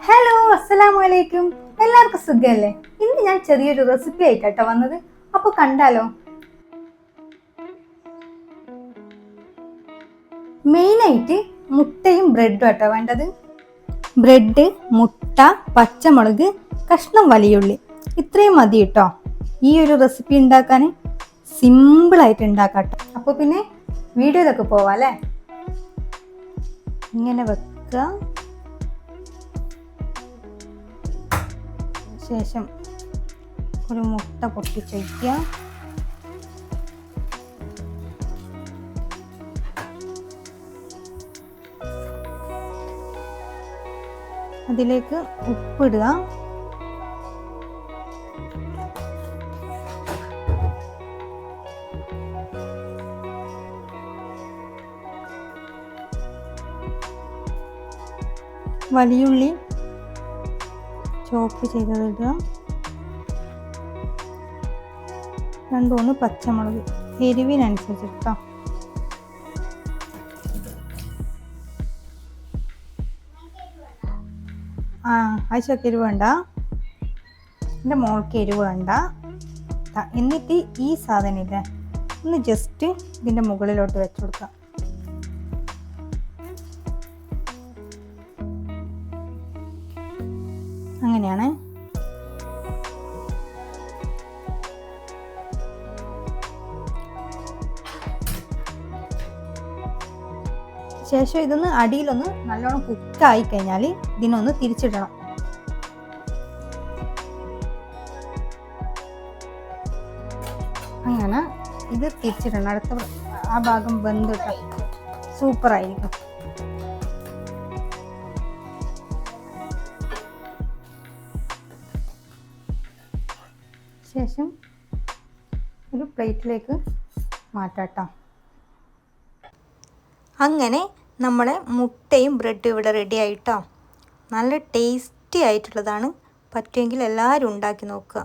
Hello അസ്സലാമു അലൈക്കും എല്ലാവർക്കും സുഖമല്ലേ ഇന്ന് ഞാൻ ചെറിയൊരു റെസിപ്പി ആയിട്ടാട്ടോ വന്നത്. അപ്പൊ കണ്ടാലോ? മെയിനായിട്ട് മുട്ടയും ബ്രെഡും ആട്ടോ വേണ്ടത്. ബ്രെഡ് മുട്ട പച്ചമുളക് കഷ്ണം വലിയുള്ളി. ഇത്രയും മതി കേട്ടോ. ഈ ഒരു റെസിപ്പി ഉണ്ടാക്കാൻ സിമ്പിളായിട്ട് ഉണ്ടാക്കാട്ടോ. അപ്പോൾ പിന്നെ വീഡിയോയിലൊക്കെ പോവാം അല്ലേ? ഇങ്ങനെ വെക്കുക ശേഷം ഒരു മുട്ട പൊട്ടിച്ചൊഴിക്കുക. അതിലേക്ക് ഉപ്പിടുക. വലിയുള്ളി ചോപ്പ് ചെയ്തതിടുക. രണ്ട് മൂന്ന് പച്ചമുളക്. എരിവിനനുസരിച്ച് കേട്ടോ ആ എരിവ് വേണ്ട. എന്റെ മോൾക്ക് എരിവ് വേണ്ട. എന്നിട്ട് ഈ സാധനം ഇല്ലേ? ഒന്ന് ജസ്റ്റ് ഇതിന്റെ മുകളിലോട്ട് വെച്ച് കൊടുക്കാം. അങ്ങനെയാണ്. ശേഷം ഇതൊന്ന് അടിയിലൊന്ന് നല്ലോണം കുക്കായി കഴിഞ്ഞാൽ ഇതിനൊന്ന് തിരിച്ചിടണം. അങ്ങനെ ഇത് തിരിച്ചിടണം. അടുത്ത ആ ഭാഗം ബന്ധുട്ട സൂപ്പറായിരിക്കും. ശേഷം ഒരു പ്ലേറ്റിലേക്ക് മാറ്റാട്ടോ. അങ്ങനെ നമ്മളെ മുട്ടയും ബ്രെഡും ഇവിടെ റെഡി ആയിട്ടോ. നല്ല ടേസ്റ്റി ആയിട്ടുള്ളതാണ്. പറ്റുമെങ്കിൽ എല്ലാവരും ഉണ്ടാക്കി നോക്കുക.